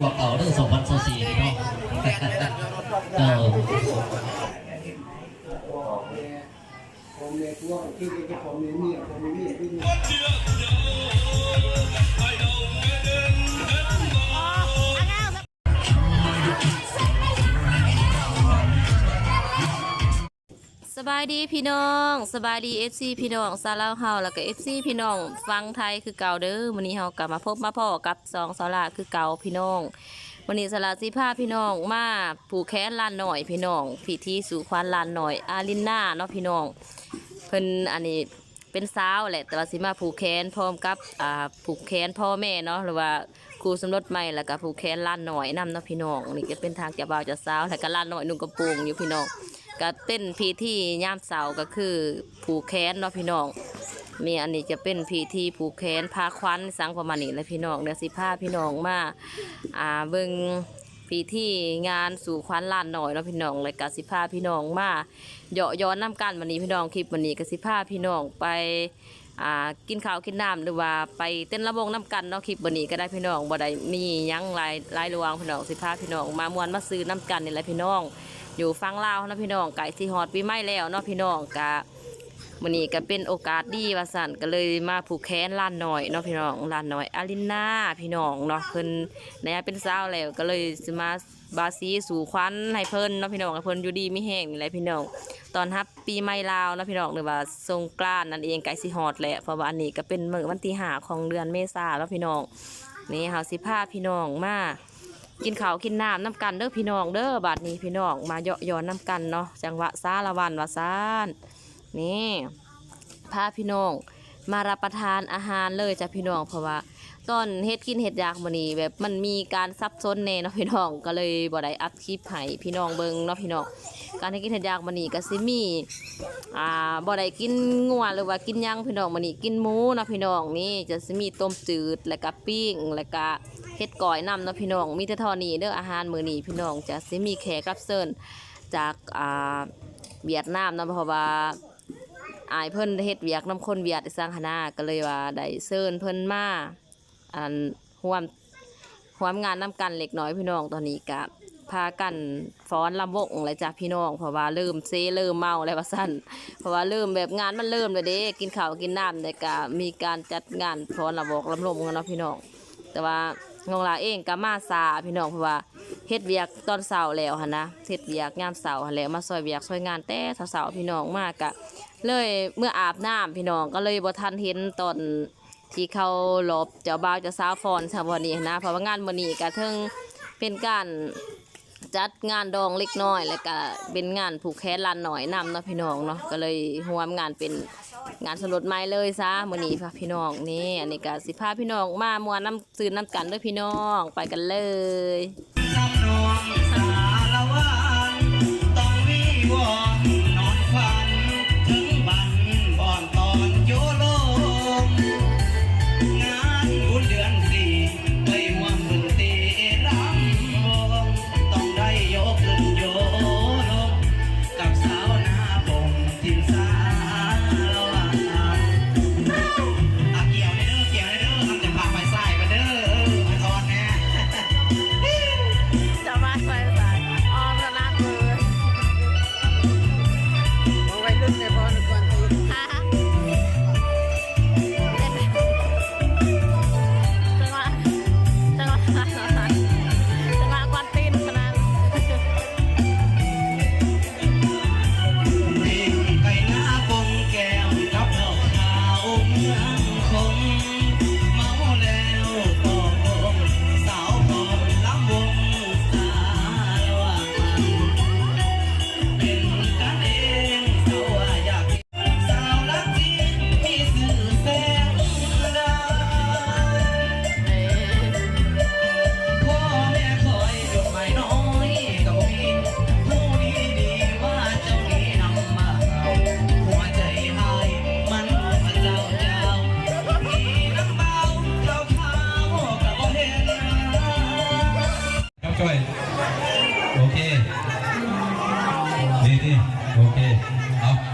กว่าเก่าเรื่องสองพันสี่เนาะเออผมเนี่ยตัวที่จะผมเนี่ยเนี่ยผมเนี่ย บายดีพี่น้องสบายดี FC พี่น้องซาลาวเฮาแล้วก็ FC พี่น้องฟังไทยคือเก่าเด้อวันนี้เฮากลับมาพบมาพ่อกับสองสาราคือเก่าพี่น้องวันนี้สาราสิพาพี่น้องมาผูกแขนลานหน่อยพี่น้องพิธีสู่ควานลานหน่อยอาลินนาเนาะพี่น้องเพิ่นอันนี้เป็นสาวแหละแต่ว่าสิมาผูกแขนพร้อมกับอ่าผูกแขนพ่อแม่เนาะหรือว่าครูสมรสใหม่แล้วก็ผูกแขนลานหน่อยนำเนาะพี่น้องนี่ก็เป็นทางเจ้าบ่าวจ้าสาวแล้วก็ลานหน่อยนุ่งกระโปรงอยู่พี่น้อง ก็เต้นพิธีย่ามเสาก็คือผูกแขนเนาะพี่น้องมีอันนี้จะเป็นพิธีผูกแขนพาควันสังประมาณนี้และพี่น้องเดี๋ยวสิพาพี่น้องมาอ่าเบิ่งพิธีงานสู่ควันล้านหน่อยเนาะพี่น้องแล้วก็สิพาพี่น้องมาเหยาะย้อนน้ำกันวันนี้พี่น้องคลิปวันนี้ก็สิพาพี่น้องไปอ่ากินข้าวกินน้ำหรือว่าไปเต้นระบงน้ำกันเนาะคลิปวันนี้ก็ได้พี่น้องบ่ได้มียังลายลายรวงพี่น้องสิพาพี่น้องมามวนมาซื้อน้ำกันนี่แหละพี่น้อง อยู่ฟังลาวเนาะพี่น้องไก่สิฮอดปีใหม่แล้วเนาะพี่น้องกะวันนี้ก็เป็นโอกาสดีว่าสันก็เลยมาผูกแขนล้านหน่อยเนาะพี่น้องล้านหน่อยอารินนาพี่น้องเนาะเพิ่นในยเป็นสาวแล้วก็เลยสิมาบาซีสู่ควันให้เพิ่นเนาะพี่น้องให้เพิ่นอยู่ดีมีแห้งนี่แหละพี่น้องตอนรับปีใหม่ลาวเนาะพี่น้องหรือว่าสงกรานนั่นเองไก่สิฮอดแหละเพราะว่าอันนี้ก็เป็นมื้อวันที่หาของเดือนเมษาแล้วพี่น้องนี่เฮาสิพาพี่น้องมา กินข้าวกินน้ำน้ำกันเด้อพี่น้องเด้อบัดนี้พี่น้องมาเยาะย้อนน้ำกันเนาะจังหวะซาละวันวาซานนี่พาพี่น้องมารับประทานอาหารเลยจ้ะพี่น้องเพราะว่าตอนเฮ็ดกินเฮ็ดยากมื้อนี้แบบมันมีการซับซ้อนแน่เนาะพี่น้องก็เลยบ่ได้อัพคลิปให้พี่น้องเบิ่งเนาะพี่น้องการให้กินเห็ดยากมันนี่ก็สิมีอ่าบ่ได้กินงัวหรือว่ากินหยังพี่น้องมันนี่กินหมูเนาะพี่น้องนี่จะสิมีต้มจืดแล้วก็ปิ้งแล้วก็ เฮ็ดก้อยนำเนาะพี่น้องมีแต่เท่านี้เด้ออาหารมื้อนี้พี่น้องจะสิมีแขกรับเชิญจากอ่าเวียดนามเนาะเพราะว่าอายเพิ่นเฮ็ดเวียกน้ำคนเวียดสร้างคณะก็เลยว่าได้เชิญเพิ่นมาอันร่วมควมงานน้ำกันเล็กน้อยพี่น้องตอนนี้กะพากันฟ้อนลำวงเลยจ้ะพี่น้องเพราะว่าเริ่มเซเริ่มเมาแล้วว่าสั้นเพราะว่าเริ่มแบบงานมันเริ่มเลยเด้กินข้าวกินน้ำแต่กะมีการจัดงานฟ้อนลำวงลำลมกันเนาะพี่น้อง แต่ว่า งองลาเองก็มาซาพี่น้องเพราะว่าเฮ็ดเวียกตอนเสาร์แล้วหันนะเฮ็ดเวียกยามเสาร์หั้นแล้วมาซอยเวียกซอยงานแต่เสาร์ๆพี่น้องมากกะเลยเมื่ออาบน้ำพี่น้องก็เลยบ่ทันเห็นตอนที่เขาหลบเจ้าบ่าวเจ้าสาวฟอนชาวนี้นะเพราะว่างานวันนี้ก็เทิงเป็นการจัดงานดองเล็กน้อย แล้วก็เป็นงานผูกแขนลานหน่อยนำเนาะพี่น้องเนาะก็เลยร่วมงานเป็น งานสลดไม้เลยซะมื้อนี้ค่ะพี่น้องนี่อันนี้ก็สิพาพี่น้องมามวนน้ำซื้อน้ำกันด้วยพี่น้องไปกันเลย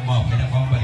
มอบให้นักร้องปริ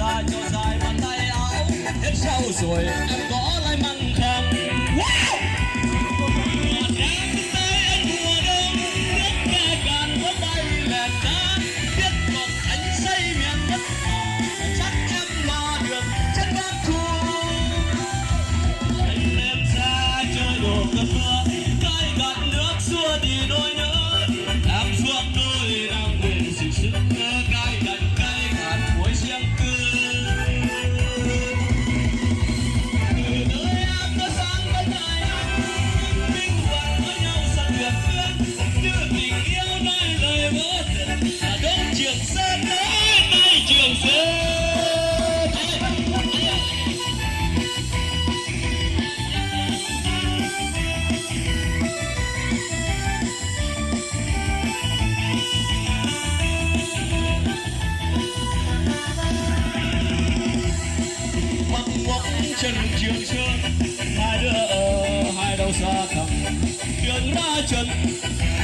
ra cho dài bàn tay áo hết sâu rồi em có lại măng. ra chân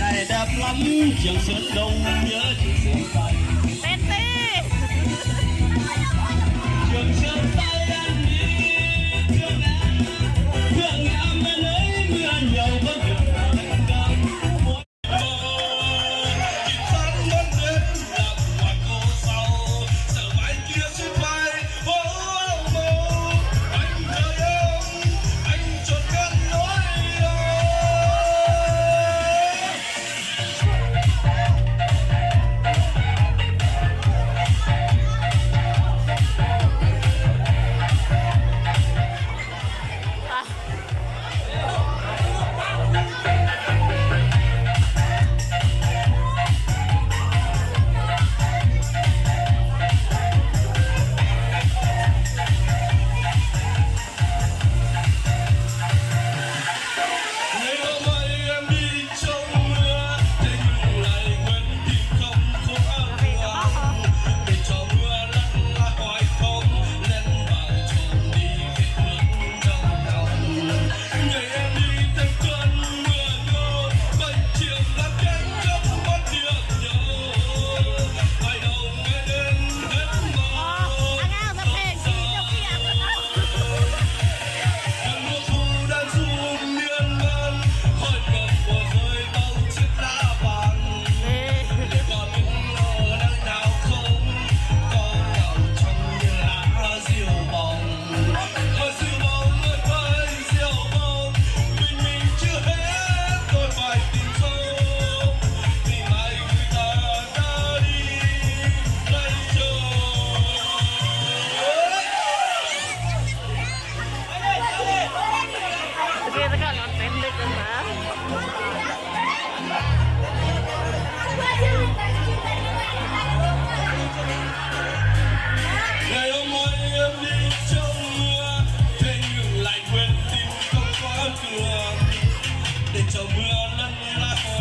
này đẹp lắm chẳng sớm đông nhớ chỉ sớm dài